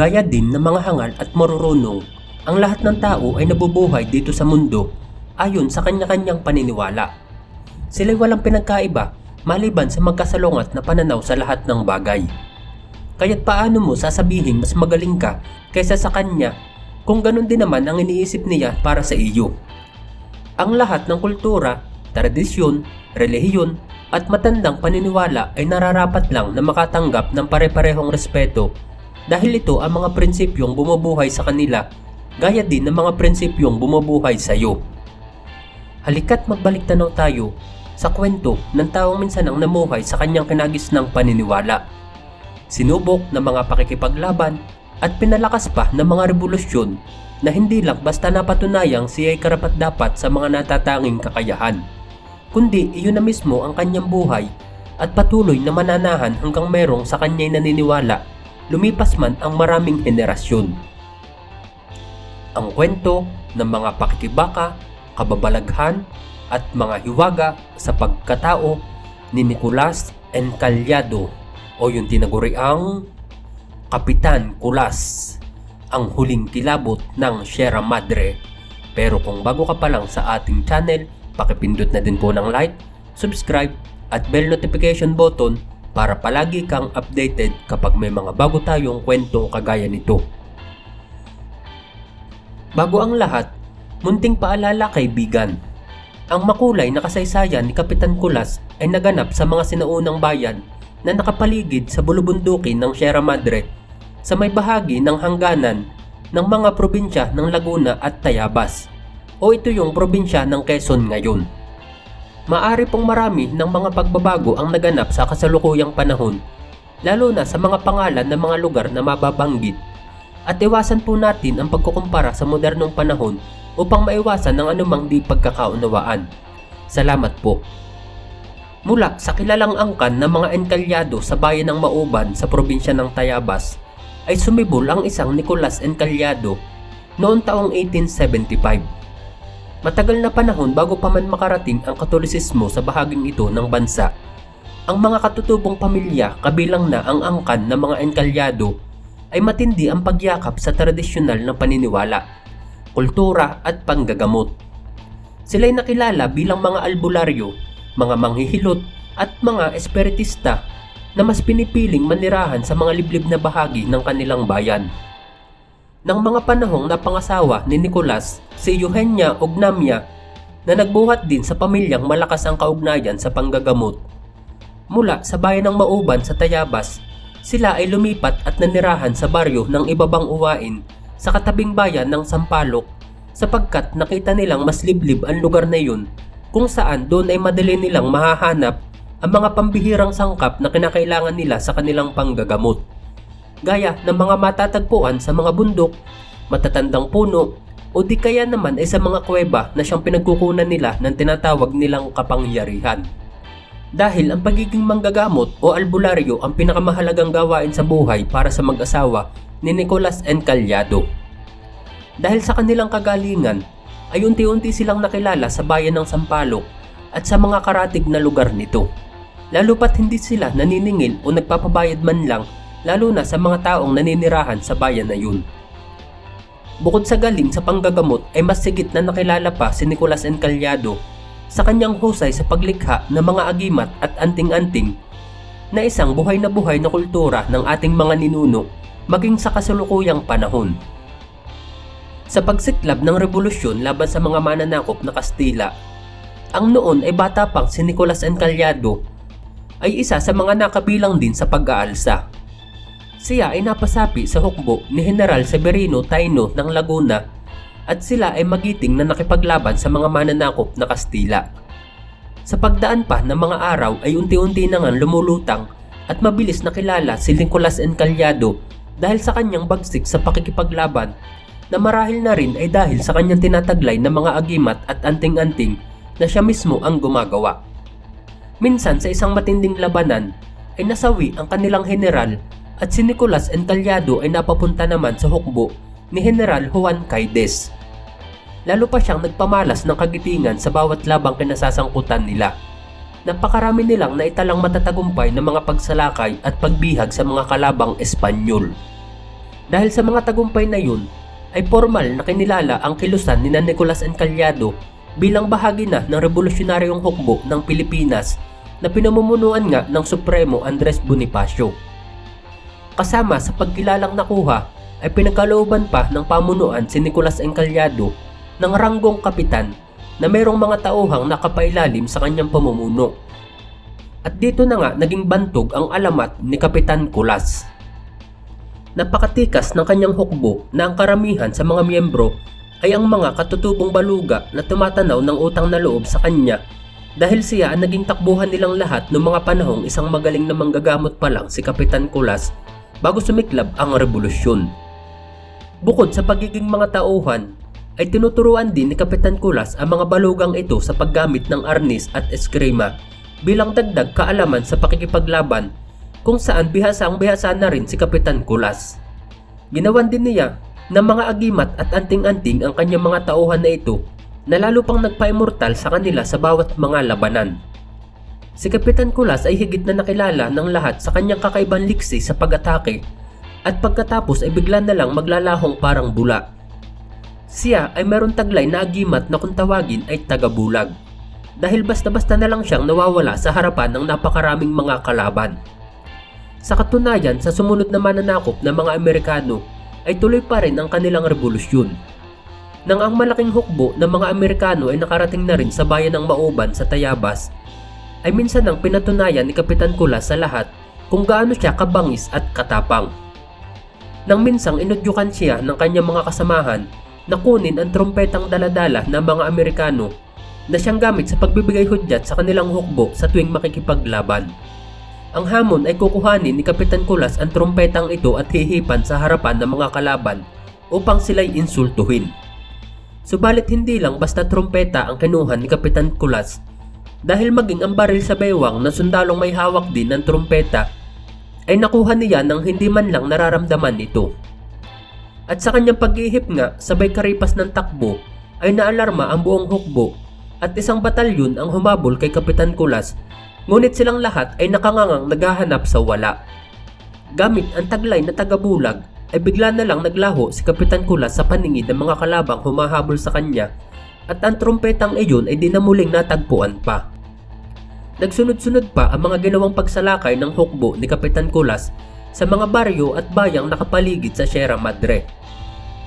Gaya din ng mga hangal at marurunong, ang lahat ng tao ay nabubuhay dito sa mundo ayon sa kanya-kanyang paniniwala. Sila'y walang pinagkaiba maliban sa magkasalungat na pananaw sa lahat ng bagay. Kaya't paano mo sasabihin mas magaling ka kaysa sa kanya kung ganun din naman ang iniisip niya para sa iyo? Ang lahat ng kultura, tradisyon, relihiyon at matandang paniniwala ay nararapat lang na makatanggap ng pare-parehong respeto dahil ito ang mga prinsipyong bumubuhay sa kanila gaya din ng mga prinsipyong bumubuhay sa iyo. Halika't magbalik tanaw tayo sa kwento ng taong minsan ang namuhay sa kanyang kinagisnang paniniwala. Sinubok ng mga pakikipaglaban at pinalakas pa ng mga revolusyon na hindi lang basta napatunayang siya ay karapat dapat sa mga natatanging kakayahan, kundi iyon na mismo ang kanyang buhay at patuloy na mananahan hanggang merong sa kanya'y naniniwala, lumipas man ang maraming henerasyon. Ang kwento ng mga pakikibaka, kababalaghan at mga hiwaga sa pagkatao ni Nicolas Encallado o yung tinaguriang Kapitan Kulas, ang huling kilabot ng Sierra Madre. Pero kung bago ka pa lang sa ating channel, pakipindot na din po ng like, subscribe at bell notification button para palagi kang updated kapag may mga bago tayong kwentong kagaya nito. Bago ang lahat, munting paalala kaibigan. Ang makulay na kasaysayan ni Kapitan Kulas ay naganap sa mga sinaunang bayan na nakapaligid sa bulubundukin ng Sierra Madre sa may bahagi ng hangganan ng mga probinsya ng Laguna at Tayabas o ito yung probinsya ng Quezon ngayon. Maari pong marami ng mga pagbabago ang naganap sa kasalukuyang panahon lalo na sa mga pangalan ng mga lugar na mababanggit at iwasan po natin ang pagkukumpara sa modernong panahon upang maiwasan ng anumang di pagkakaunawaan. Salamat po. Mula sa kilalang angkan ng mga enkalyado sa bayan ng Mauban sa probinsya ng Tayabas, ay sumibol ang isang Nicolas Encalyado noong taong 1875. Matagal na panahon bago pa man makarating ang katolisismo sa bahaging ito ng bansa. Ang mga katutubong pamilya kabilang na ang angkan ng mga enkalyado ay matindi ang pagyakap sa tradisyonal na paniniwala, kultura at panggagamot. Sila'y nakilala bilang mga albularyo, mga manghihilot at mga espiritista na mas pinipiling manirahan sa mga liblib na bahagi ng kanilang bayan. Nang mga panahong napangasawa ni Nicolas si Eugenia Ognamia na nagbuhat din sa pamilyang malakas ang kaugnayan sa panggagamot. Mula sa bayan ng Mauban sa Tayabas, sila ay lumipat at nanirahan sa baryo ng ibabang uwain sa katabing bayan ng Sampaloc sapagkat nakita nilang mas liblib ang lugar na yun kung saan doon ay madali nilang mahahanap ang mga pambihirang sangkap na kinakailangan nila sa kanilang panggagamot. Gaya ng mga matatagpuan sa mga bundok, matatandang puno, o di kaya naman ay sa mga kuweba na siyang pinagkukunan nila ng tinatawag nilang kapangyarihan. Dahil ang pagiging manggagamot o albularyo ang pinakamahalagang gawain sa buhay para sa mag-asawa ni Nicolas Encallado. Dahil sa kanilang kagalingan, ay unti-unti silang nakilala sa bayan ng Sampaloc at sa mga karatig na lugar nito lalo pat hindi sila naniningil o nagpapabayad man lang lalo na sa mga taong naninirahan sa bayan na yun. Bukod sa galing sa panggagamot ay mas sigit na nakilala pa si Nicolas Encallado sa kanyang husay sa paglikha ng mga agimat at anting-anting na isang buhay na buhay na kultura ng ating mga ninuno maging sa kasalukuyang panahon. Sa pagsiklab ng revolusyon laban sa mga mananakop na Kastila, ang noon ay bata pang si Nicolas Encallado ay isa sa mga nakabilang din sa pag-aalsa. Siya ay napasapi sa hukbo ni General Severino Taino ng Laguna at sila ay magiting na nakipaglaban sa mga mananakop na Kastila. Sa pagdaan pa ng mga araw ay unti-unti na nga lumulutang at mabilis nakilala si Nicolas Encallado dahil sa kanyang bagsik sa pakikipaglaban na marahil na rin ay dahil sa kanyang tinataglay ng mga agimat at anting-anting na siya mismo ang gumagawa. Minsan sa isang matinding labanan ay nasawi ang kanilang general at si Nicolas Encallado ay napapunta naman sa hukbo ni General Juan Caides. Lalo pa siyang nagpamalas ng kagitingan sa bawat labang kinasasangkutan nila. Napakarami nilang naitalang matatagumpay ng mga pagsalakay at pagbihag sa mga kalabang Espanyol. Dahil sa mga tagumpay na yun, ay formal na kinilala ang kilusan ni Nicolas Encallado bilang bahagi na ng revolusyonaryong hukbo ng Pilipinas na pinamumunuan nga ng Supremo Andres Bonifacio. Kasama sa pagkilalang nakuha ay pinagkalooban pa ng pamunuan si Nicolas Encallado ng ranggong kapitan na mayroong mga tauhang nakapailalim sa kanyang pamumuno. At dito na nga naging bantog ang alamat ni Kapitan Kulas. Napakatikas ng kanyang hukbo na ang karamihan sa mga miyembro ay ang mga katutubong baluga na tumatanaw ng utang na loob sa kanya dahil siya ang naging takbuhan nilang lahat noong mga panahong isang magaling na manggagamot pa lang si Kapitan Kulas bago sumiklab ang revolusyon. Bukod sa pagiging mga tauhan, ay tinuturuan din ni Kapitan Kulas ang mga balugang ito sa paggamit ng arnis at eskrima bilang dagdag kaalaman sa pakikipaglaban kung saan bihasa ang bihasa na rin si Kapitan Kulas. Ginawan din niya ng mga agimat at anting-anting ang kanyang mga tauhan na ito na lalo pang nagpa-immortal sa kanila sa bawat mga labanan. Si Kapitan Kulas ay higit na nakilala ng lahat sa kanyang kakaibang liksi sa pag-atake at pagkatapos ay bigla na lang maglalahong parang bula. Siya ay meron taglay na agimat na kung tawagin ay tagabulag dahil basta-basta na lang siyang nawawala sa harapan ng napakaraming mga kalaban. Sa katunayan, sa sumunod na mananakop ng mga Amerikano ay tuloy pa rin ang kanilang revolusyon. Nang ang malaking hukbo ng mga Amerikano ay nakarating na rin sa bayan ng Mauban sa Tayabas, ay minsan nang pinatunayan ni Kapitan Kulas sa lahat kung gaano siya kabangis at katapang. Nang minsang inudyukan siya ng kanyang mga kasamahan na kunin ang trompetang daladala ng mga Amerikano na siyang gamit sa pagbibigay hudyat sa kanilang hukbo sa tuwing makikipaglaban. Ang hamon ay kukuhanin ni Kapitan Kulas ang trompetang ito at hihipan sa harapan ng mga kalaban upang sila'y insultuhin. Subalit hindi lang basta trompeta ang kinuha ni Kapitan Kulas dahil maging ang baril sa baywang na sundalong may hawak din ng trompeta ay nakuha niya nang hindi man lang nararamdaman ito. At sa kanyang paghihip nga sabay karipas ng takbo ay naalarma ang buong hukbo at isang batalyon ang humabol kay Kapitan Kulas Ngunit silang lahat ay nakangangang naghahanap sa wala. Gamit ang taglay na tagabulag ay bigla na lang naglaho si Kapitan Kulas sa paningin ng mga kalabang humahabol sa kanya at ang trompetang iyon ay di na muling natagpuan pa. Nagsunod-sunod pa ang mga ginawang pagsalakay ng hukbo ni Kapitan Kulas sa mga baryo at bayang nakapaligid sa Sierra Madre.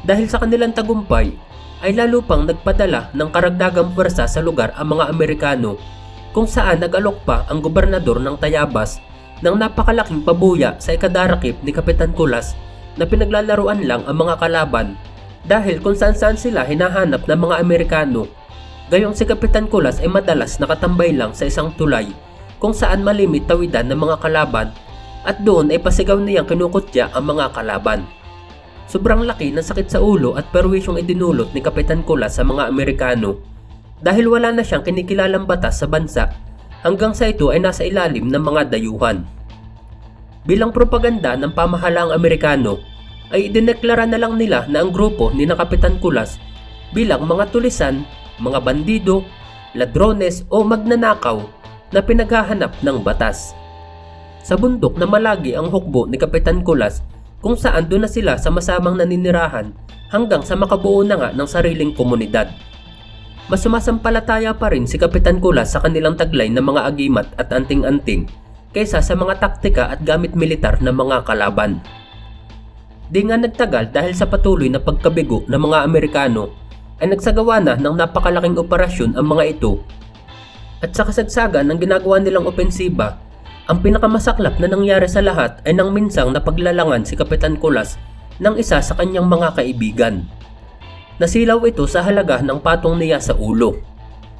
Dahil sa kanilang tagumpay, ay lalo pang nagpadala ng karagdagang pwersa sa lugar ang mga Amerikano kung saan nag-alok pa ang gobernador ng Tayabas ng napakalaking pabuya sa ikadarakip ni Kapitan Kulas na pinaglalaruan lang ang mga kalaban dahil kung saan saan sila hinahanap ng mga Amerikano. Gayong si Kapitan Kulas ay madalas nakatambay lang sa isang tulay kung saan malimit tawidan ng mga kalaban at doon ay pasigaw niyang kinukutya ang mga kalaban. Sobrang laki ng sakit sa ulo at perwisyong idinulot ni Kapitan Kulas sa mga Amerikano dahil wala na siyang kinikilalang batas sa bansa hanggang sa ito ay nasa ilalim ng mga dayuhan. Bilang propaganda ng pamahalaang Amerikano, ay idineklara na lang nila na ang grupo ni na Kapitan Kulas bilang mga tulisan, mga bandido, ladrones o magnanakaw na pinaghahanap ng batas. Sa bundok na malagi ang hukbo ni Kapitan Kulas kung saan doon na sila sa masamang naninirahan hanggang sa makabuo na nga ng sariling komunidad mas sumasampalataya pa rin si Kapitan Kulas sa kanilang taglay ng mga agimat at anting-anting kaysa sa mga taktika at gamit militar ng mga kalaban. Di nga nagtagal dahil sa patuloy na pagkabigo ng mga Amerikano ay nagsagawa na ng napakalaking operasyon ang mga ito. At sa kasagsagan ng ginagawa nilang opensiba, ang pinakamasaklap na nangyari sa lahat ay nang minsang napaglalangan si Kapitan Kulas ng isa sa kanyang mga kaibigan. Nasilaw ito sa halaga ng patong niya sa ulo.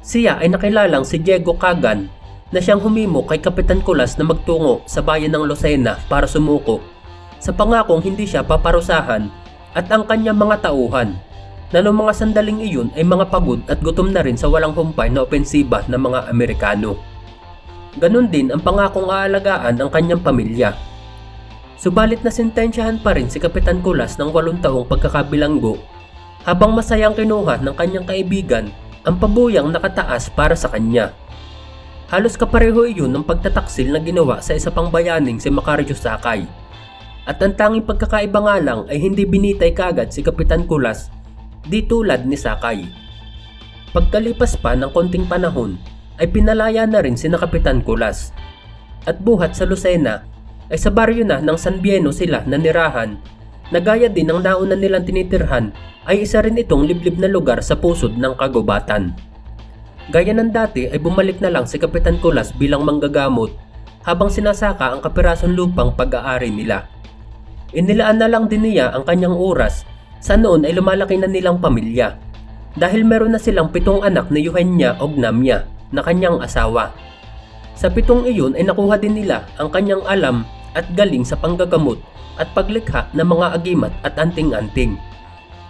Siya ay nakilalang si Diego Kagan na siyang humimo kay Kapitan Kulas na magtungo sa bayan ng Lucena para sumuko sa pangakong hindi siya paparusahan at ang kanyang mga tauhan na noong mga sandaling iyon ay mga pagod at gutom na rin sa walang humpay na opensiba ng mga Amerikano. Ganon din ang pangakong aalagaan ang kanyang pamilya. Subalit na sentensyahan pa rin si Kapitan Kulas ng walong taong pagkakabilanggo habang masayang kinuha ng kanyang kaibigan ang pabuyang nakataas para sa kanya. Halos kapareho iyon ng pagtataksil na ginawa sa isa pang bayaning si Macario Sakay. At ang tanging pagkakaiba nga lang ay hindi binitay kagad si Kapitan Kulas di tulad ni Sakay. Pagkalipas pa ng konting panahon ay pinalaya na rin si Kapitan Kulas. At buhat sa Lucena ay sa baryo na ng San Bieno sila nanirahan na gaya din ng nauna nilang tinitirhan ay isa rin itong liblib na lugar sa pusod ng kagubatan. Gaya ng dati ay bumalik na lang si Kapitan Kulas bilang manggagamot habang sinasaka ang kapirasong lupang pag-aari nila. Inilaan na lang din niya ang kanyang oras sa noon ay lumalaki na nilang pamilya dahil meron na silang pitong anak na Eugenia Ognamia na kanyang asawa. Sa pitong iyon ay nakuha din nila ang kanyang alam at galing sa panggagamot at paglikha ng mga agimat at anting-anting.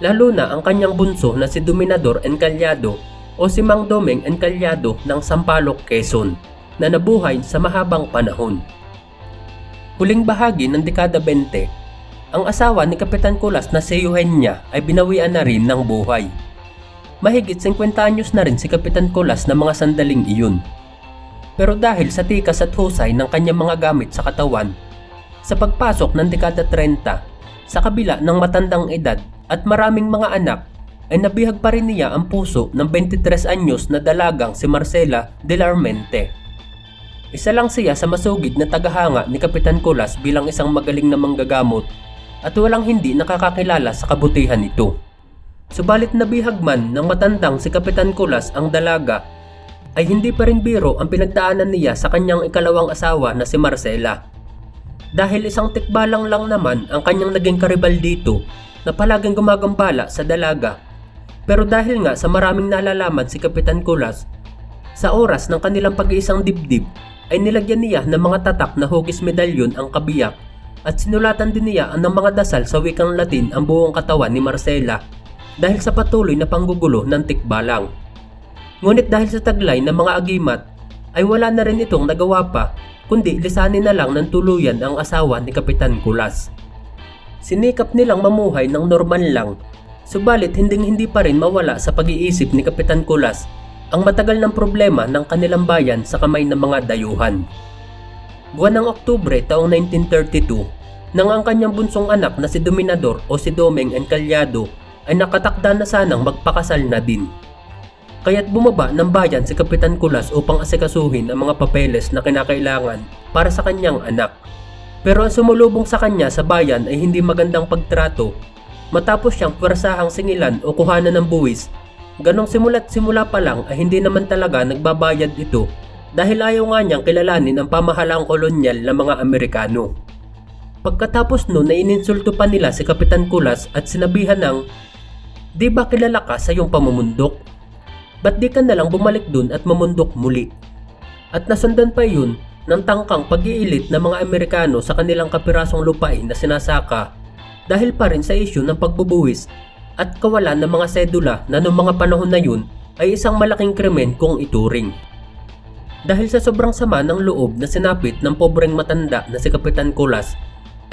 Lalo na ang kanyang bunso na si Dominador Encallado o si Mang Domeng Encallado ng Sampaloc, Quezon na nabuhay sa mahabang panahon. Huling bahagi ng dekada 20, ang asawa ni Kapitan Kulas na si Eugenia ay binawian na rin ng buhay. Mahigit 50 anyos na rin si Kapitan Kulas na mga sandaling iyon. Pero dahil sa tikas at husay ng kanyang mga gamit sa katawan, sa pagpasok ng dekada 30, sa kabila ng matandang edad at maraming mga anak, ay nabihag pa rin niya ang puso ng 23 anyos na dalagang si Marcela de la Armente. Isa lang siya sa masugid na tagahanga ni Kapitan Kulas bilang isang magaling na manggagamot at walang hindi nakakakilala sa kabutihan nito. Subalit nabihag man ng matandang si Kapitan Kulas ang dalaga ay hindi pa rin biro ang pinagdaanan niya sa kanyang ikalawang asawa na si Marcela. Dahil isang tikbalang lang naman ang kanyang naging karibal dito na palaging gumagambala sa dalaga. Pero dahil nga sa maraming nalalaman si Kapitan Kulas, sa oras ng kanilang pag-iisang dibdib ay nilagyan niya ng mga tatak na hugis medalyon ang kabiyak at sinulatan din niya ng mga dasal sa wikang Latin ang buong katawan ni Marcela dahil sa patuloy na panggugulo ng tikbalang. Ngunit dahil sa taglay ng mga agimat ay wala na rin itong nagawa pa kundi lisanin na lang ng tuluyan ang asawa ni Kapitan Kulas. Sinikap nilang mamuhay ng normal lang, subalit hinding hindi pa rin mawala sa pag-iisip ni Kapitan Kulas ang matagal ng problema ng kanilang bayan sa kamay ng mga dayuhan. Buwan ng Oktubre taong 1932, nang ang kanyang bunsong anak na si Dominador o si Domeng Encallado ay nakatakda na sanang magpakasal na din. Kaya't bumaba ng bayan si Kapitan Kulas upang asikasuhin ang mga papeles na kinakailangan para sa kanyang anak. Pero ang sumulubong sa kanya sa bayan ay hindi magandang pagtrato. Matapos siyang pwersahang singilan o kuhanan ng buwis, ganong simula't simula pa lang ay hindi naman talaga nagbabayad ito dahil ayaw nga niyang kilalanin ang pamahalaang kolonyal ng mga Amerikano. Pagkatapos noon ay ininsulto pa nila si Kapitan Kulas at sinabihan ng, Di ba kilala ka sa iyong pamumundok? Ba't di ka nalang bumalik dun at mamundok muli? At nasundan pa yun ng tangkang pag-iilit ng mga Amerikano sa kanilang kapirasong lupain na sinasaka dahil pa rin sa isyu ng pagbubuwis at kawalan ng mga sedula na noong mga panahon na yun ay isang malaking krimen kung ituring. Dahil sa sobrang sama ng loob na sinapit ng pobreng matanda na si Kapitan Kulas,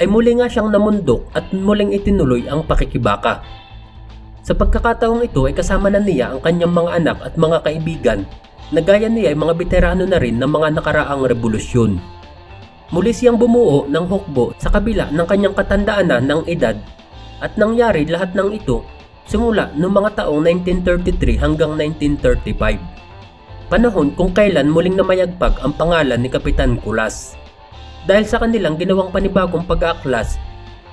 ay muli nga siyang namundok at muling itinuloy ang pakikibaka. Sa pagkakataong ito ay kasama na niya ang kanyang mga anak at mga kaibigan na gaya niya ay mga veterano na rin ng mga nakaraang revolusyon. Muli siyang bumuo ng hukbo sa kabila ng kanyang katandaan na ng edad at nangyari lahat ng ito simula noong mga taong 1933 hanggang 1935. Panahon kung kailan muling namayagpag ang pangalan ni Kapitan Kulas. Dahil sa kanilang ginawang panibagong pag-aaklas,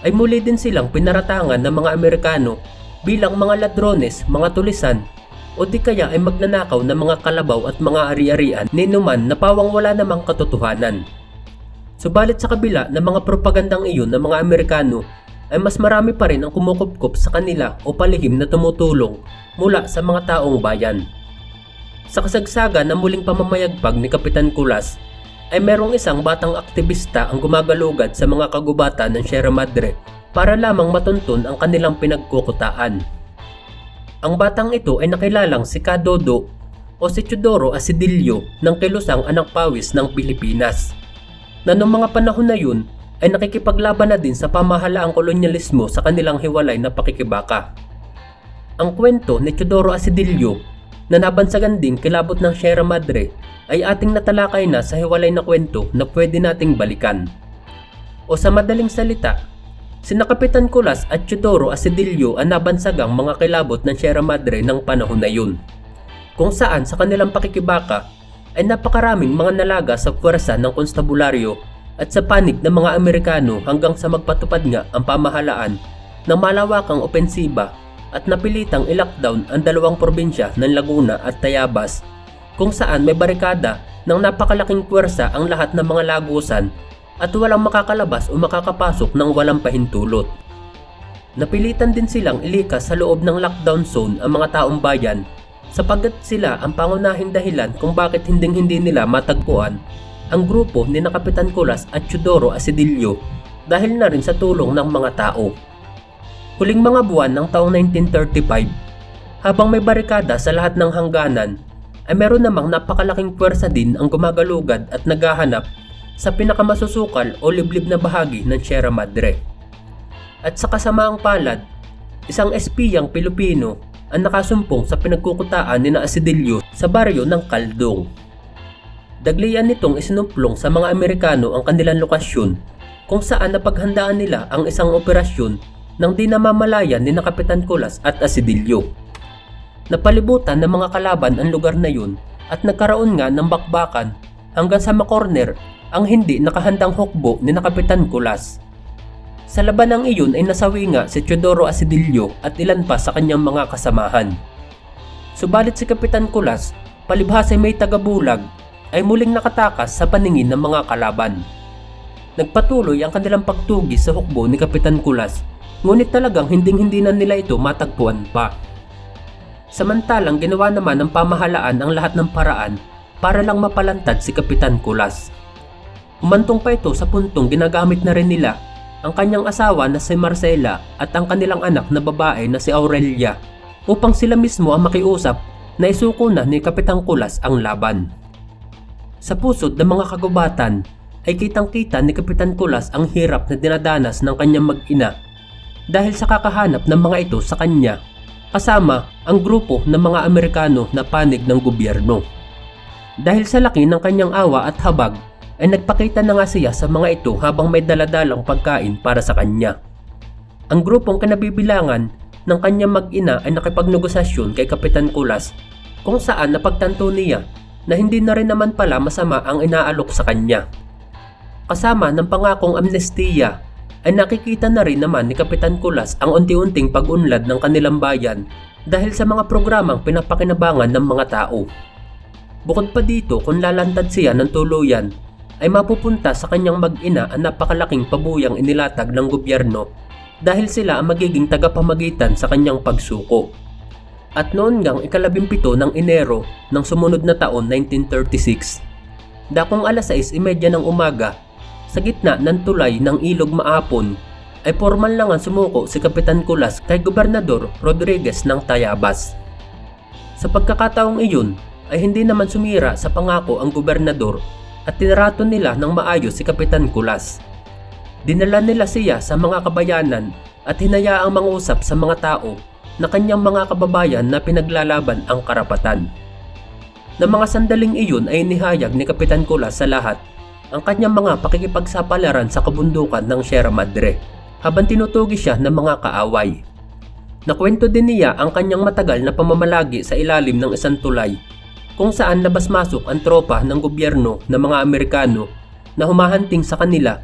ay muli din silang pinaratangan ng mga Amerikano bilang mga ladrones, mga tulisan, o di kaya ay magnanakaw ng mga kalabaw at mga ari-arian ni Numan na pawang wala namang katotohanan. Subalit sa kabila ng mga propagandang iyon ng mga Amerikano ay mas marami pa rin ang kumukupkup sa kanila o palihim na tumutulong mula sa mga taong bayan. Sa kasagsaga ng muling pamamayagpag ni Kapitan Kulas ay merong isang batang aktivista ang gumagalugad sa mga kagubatan ng Sierra Madre para lamang matuntun ang kanilang pinagkukutaan. Ang batang ito ay nakilalang si Kadodo o si Chudoro Asidillo ng kilusang anak pawis ng Pilipinas na noong mga panahon na yun ay nakikipaglaban na din sa pamahalaang kolonyalismo sa kanilang hiwalay na pakikibaka. Ang kwento ni Chudoro Asidillo na nabansagan din kilabot ng Sierra Madre ay ating natalakay na sa hiwalay na kwento na pwede nating balikan. O sa madaling salita, Sina Kapitan Kulas at Chudoro Asedillo ang nabansagang mga kilabot ng Sierra Madre ng panahon na yun. Kung saan sa kanilang pakikibaka ay napakaraming mga nalaga sa pwersa ng konstabularyo at sa panig ng mga Amerikano hanggang sa magpatupad nga ang pamahalaan ng malawakang opensiba at napilitang i-lockdown ang dalawang probinsya ng Laguna at Tayabas kung saan may barikada ng napakalaking pwersa ang lahat ng mga lagusan at walang makakalabas o makakapasok ng walang pahintulot. Napilitan din silang ilikas sa loob ng lockdown zone ang mga taong bayan sapagkat sila ang pangunahing dahilan kung bakit hinding hindi nila matagpuan ang grupo ni na Kapitan Kulas at Chudoro Asedillo dahil na rin sa tulong ng mga tao. Huling mga buwan ng taong 1935, habang may barikada sa lahat ng hangganan, ay meron namang napakalaking puwersa din ang gumagalugad at naghahanap sa pinakamasusukal o liblib na bahagi ng Sierra Madre. At sa kasamaang palad, isang espiyang Pilipino ang nakasumpong sa pinagkukutaan ni na Asidillo sa baryo ng Kaldong. Daglian nitong isinumplong sa mga Amerikano ang kanilang lokasyon kung saan napaghandaan nila ang isang operasyon ng di namamalayan ni na Kapitan Kulas at Asidillo. Napalibutan ng mga kalaban ang lugar na yun at nagkaroon nga ng bakbakan hanggang sa makorner ang hindi nakahandang hukbo ni na Kapitan Kulas. Sa labanang iyon ay nasawi nga si Teodoro Asidillo at ilan pa sa kanyang mga kasamahan. Subalit si Kapitan Kulas, palibhas ay may tagabulag, ay muling nakatakas sa paningin ng mga kalaban. Nagpatuloy ang kanilang pagtugi sa hukbo ni Kapitan Kulas, ngunit talagang hinding-hindi na nila ito matagpuan pa. Samantalang ginawa naman ng pamahalaan ang lahat ng paraan para lang mapalantad si Kapitan Kulas. Umantong pa ito sa puntong ginagamit na rin nila ang kanyang asawa na si Marcela at ang kanilang anak na babae na si Aurelia upang sila mismo ang makiusap na isuko na ni Kapitang Kulas ang laban. Sa pusod ng mga kagubatan ay kitang-kita ni Kapitan Kulas ang hirap na dinadanas ng kanyang mag-ina dahil sa kakahanap ng mga ito sa kanya kasama ang grupo ng mga Amerikano na panig ng gobyerno. Dahil sa laki ng kanyang awa at habag ay nagpakita na nga siya sa mga ito habang may daladalang pagkain para sa kanya. Ang grupong kinabibilangan ng kanyang mag-ina ay nakipagnegosasyon kay Kapitan Kulas kung saan napagtanto niya na hindi na rin naman pala masama ang inaalok sa kanya. Kasama ng pangakong amnestiya ay nakikita na rin naman ni Kapitan Kulas ang unti-unting pag-unlad ng kanilang bayan dahil sa mga programang pinapakinabangan ng mga tao. Bukod pa dito kung lalantad siya ng tuluyan ay mapupunta sa kanyang mag-ina ang napakalaking pabuyang inilatag ng gobyerno dahil sila ang magiging tagapamagitan sa kanyang pagsuko. At noon ngang ikalabimpito ng Enero ng sumunod na taon 1936, dakong alas 6.30 ng umaga, sa gitna ng tulay ng ilog maapon, ay formal lang ang sumuko si Kapitan Kulas kay Gobernador Rodriguez ng Tayabas. Sa pagkakataong iyon ay hindi naman sumira sa pangako ang gobernador at tinrato nila ng maayos si Kapitan Kulas. Dinala nila siya sa mga kabayanan at hinayaang mangusap sa mga tao na kanyang mga kababayan na pinaglalaban ang karapatan. Na mga sandaling iyon ay nihayag ni Kapitan Kulas sa lahat ang kanyang mga pakikipagsapalaran sa kabundukan ng Sierra Madre habang tinutugi siya ng mga kaaway. Nakwento din niya ang kanyang matagal na pamamalagi sa ilalim ng isang tulay kung saan labas-masok ang tropa ng gobyerno ng mga Amerikano na humahanting sa kanila.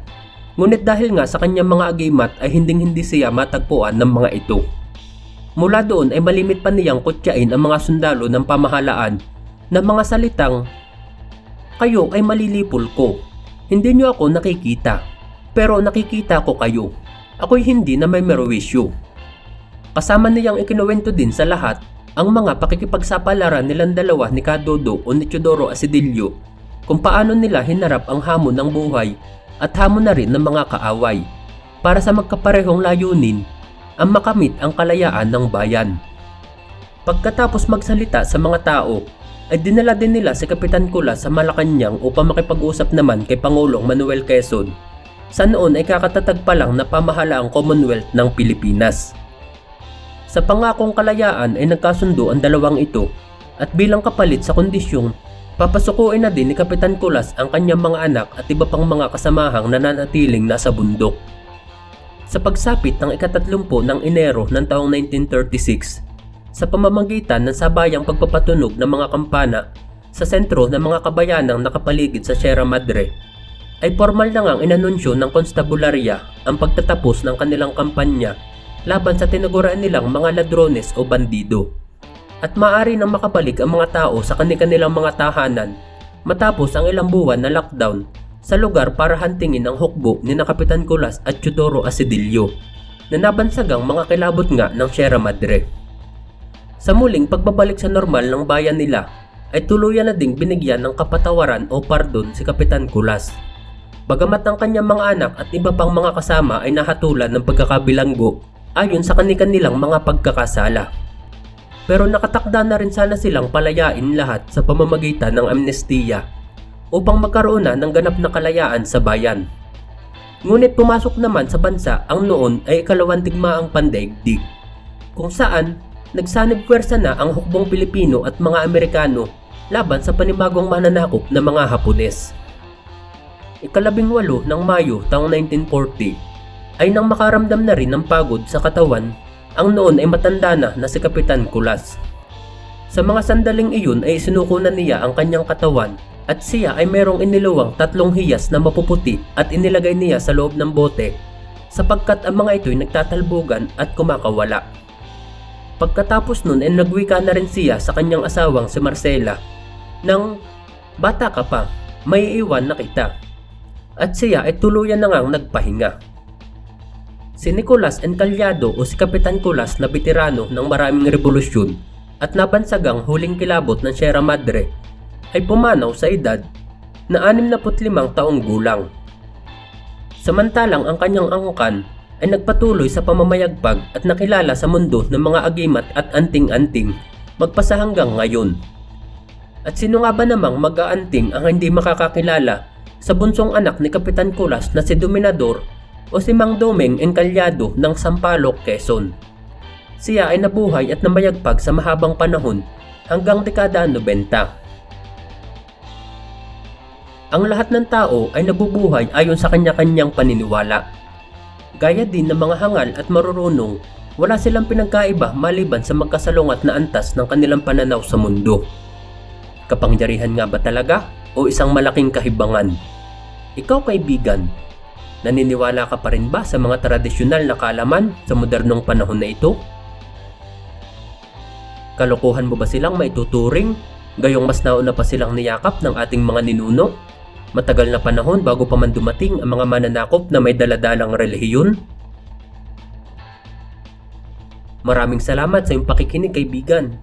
Ngunit dahil nga sa kanyang mga agimat ay hinding-hindi siya matagpuan ng mga ito. Mula doon ay malimit pa niyang kutyain ang mga sundalo ng pamahalaan na mga salitang, Kayo ay malilipol ko. Hindi niyo ako nakikita. Pero nakikita ko kayo. Ako'y hindi na may merowisyo. Kasama niyang ikinuwento din sa lahat ang mga pakikipagsapalaran nilang dalawa ni Kadodo o ni Teodoro Asidillo kung paano nila hinarap ang hamon ng buhay at hamon na rin ng mga kaaway para sa magkaparehong layunin ang makamit ang kalayaan ng bayan. Pagkatapos magsalita sa mga tao, ay dinala din nila si Kapitan Kula sa Malacanang upang makipag-usap naman kay Pangulong Manuel Quezon sa noon ay kakatatag pa lang na pamahalaang Commonwealth ng Pilipinas. Sa pangakong kalayaan ay nagkasundo ang dalawang ito at bilang kapalit sa kondisyong papasukuin na din ni Kapitan Kulas ang kanyang mga anak at iba pang mga kasamahang nananatiling nasa bundok. Sa pagsapit ng ikatatlumpo ng Enero ng taong 1936, sa pamamagitan ng sabayang pagpapatunog ng mga kampana sa sentro ng mga kabayanang nakapaligid sa Sierra Madre, ay formal na ngang inanunsyo ng konstabularya ang pagtatapos ng kanilang kampanya laban sa tinagurian nilang mga ladrones o bandido. At maaari nang makabalik ang mga tao sa kanilang mga tahanan matapos ang ilang buwan na lockdown sa lugar para hantingin ang hukbo ni na Kapitan Kulas at Chudoro Asidillo na nabansagang mga kilabot nga ng Sierra Madre. Sa muling pagbabalik sa normal ng bayan nila ay tuluyan na ding binigyan ng kapatawaran o pardon si Kapitan Kulas. Bagamat ang kanyang mga anak at iba pang mga kasama ay nahatulan ng pagkakabilanggo ayon sa kanilang mga pagkakasala. Pero nakatakda na rin sana silang palayain lahat sa pamamagitan ng amnestiya upang magkaroon na ng ganap na kalayaan sa bayan. Ngunit pumasok naman sa bansa ang noon ay ikalawang digmaang pandaigdig, kung saan nagsanib pwersa na ang hukbong Pilipino at mga Amerikano laban sa panibagong mananakop na mga Hapones. Ikalabing walo ng Mayo taong 1940 ay nang makaramdam na rin ng pagod sa katawan ang noon ay matanda na na si Kapitan Kulas. Sa mga sandaling iyon ay sinuko na niya ang kanyang katawan at siya ay merong iniluwang tatlong hiyas na mapuputi at inilagay niya sa loob ng bote sapagkat ang mga ito'y nagtatalbogan at kumakawala. Pagkatapos nun ay nagwika na rin siya sa kanyang asawang si Marcela nang bata ka pa, may iwan na kita. At siya ay tuluyan na ngang nagpahinga. Si Nicolas Encallado o si Kapitan Kulas na veterano ng maraming revolusyon at nabansagang huling kilabot ng Sierra Madre ay pumanaw sa edad na 65 taong gulang. Samantalang ang kanyang angkan ay nagpatuloy sa pamamayagpag at nakilala sa mundo ng mga agimat at anting-anting magpasa hanggang ngayon. At sino nga ba namang mag-aanting ang hindi makakakilala sa bunsong anak ni Kapitan Kulas na si Dominador o si Mang Domeng Engkalyado ng Sampaloc, Quezon. Siya ay nabuhay at namayagpag sa mahabang panahon hanggang dekada 90. Ang lahat ng tao ay nabubuhay ayon sa kanya-kanyang paniniwala. Gaya din ng mga hangal at marurunong, wala silang pinagkaiba maliban sa magkasalungat na antas ng kanilang pananaw sa mundo. Kapangyarihan nga ba talaga o isang malaking kahibangan? Ikaw kaibigan, naniniwala ka pa rin ba sa mga tradisyonal na kaalaman sa modernong panahon na ito? Kalokohan mo ba silang maituturing gayong mas nauna pa silang niyakap ng ating mga ninuno? Matagal na panahon bago pa man dumating ang mga mananakop na may daladalang relihiyon? Maraming salamat sa iyong pakikinig kaibigan.